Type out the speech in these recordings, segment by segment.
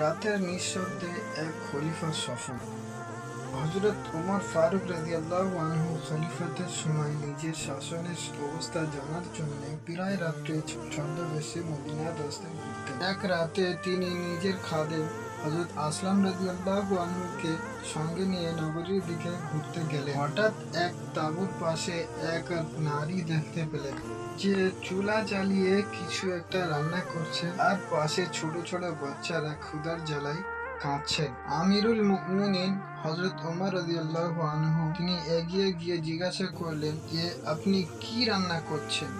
রাতের নিঃশব্দে এক খলিফার সফর। হজরত ওমর ফারুক রাদিয়াল্লাহু আনহু খলিফাতের সময় নিজের শাসনের অবস্থা জানার জন্য প্রায় রাত্রে ছদ্মবেশে মদিনার রাস্তায় ঘুরতেন। এক রাতে তিনি নিজের খাদেম হজরত আসলাম রাদিয়াল্লাহু আনহুকে সঙ্গে নিয়ে নগরীর দিকে ঘুরতে গেলেন। হঠাৎ এক তাঁবুর পাশে এক নারী দেখতে পেলেন, যে চুলা জ্বালিয়ে কিছু একটা রান্না করছে। আর পাশে ছোট ছোট বাচ্চারা ক্ষুধার জ্বালায় কাঁদছেন। আমিরুল মুমিনিন হজরত ওমর রাদিয়াল্লাহু আনহু, তিনি এগিয়ে গিয়ে জিজ্ঞাসা করলেন যে আপনি কি রান্না করছেন?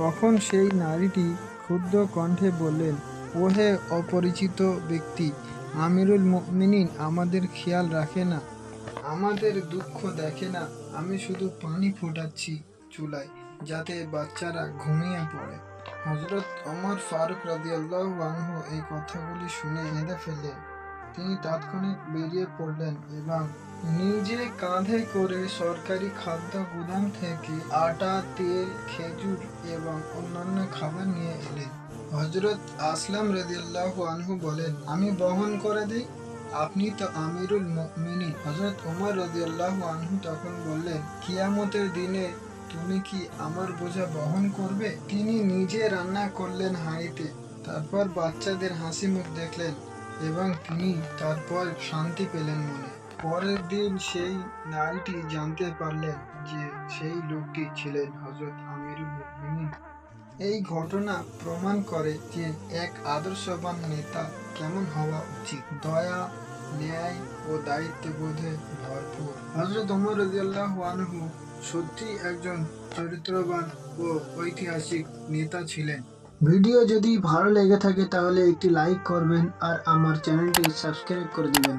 তখন সেই নারীটি ক্ষুদ্র কণ্ঠে বললেন, ওহে অপরিচিত ব্যক্তি, আমিরুল মুমিনিন আমাদের খেয়াল রাখে না, আমাদের দুঃখ দেখে না। আমি শুধু পানি ফোটাচ্ছি চুলায়, যাতে বাচ্চারা ঘুমিয়ে পড়ে। হজরত ওমর ফারুক রাদিয়াল্লাহু আনহু এই কথাগুলি শুনে কেঁদে ফেললেন তিনি তাৎক্ষণিক বেরিয়ে পড়লেন এবং নিজে কাঁধে করে সরকারি খাদ্য গুদাম থেকে আটা, তেল, খেজুর এবং অন্যান্য খাবার নিয়ে এলেন। হজরত আসলাম রাদিয়াল্লাহু আনহু বলেন, আমি বহন করে দিই, আপনি তো আমিরুল মিনি হজরত ওমর রাদিয়াল্লাহু আনহু তখন বললেন, কিয়ামতের দিনে তুমি কি আমার বোঝা বহন করবে? তিনি নিজে রান্না করলেন হাঁড়িতে। তারপর বাচ্চাদের হাসি মুখ দেখলেন এবং তিনি তারপর শান্তি পেলেন মনে। পরের দিন সেই নারীটি জানতে পারলেন যে সেই লোকটি ছিলেন হজরত আমিরুল এই ঘটনা প্রমাণ করে যে এক আদর্শবান নেতা কেমন হওয়া উচিত। দয়া, ন্যায় ও দায়িত্ববোধে ভরপুর। হজরত ওমর রাদিয়াল্লাহু আনহু সত্যি একজন চরিত্রবান ও ঐতিহাসিক নেতা ছিলেন। ভিডিও যদি ভালো লেগে থাকে তাহলে একটি লাইক করবেন আর আমার চ্যানেলটি সাবস্ক্রাইব করে দিবেন।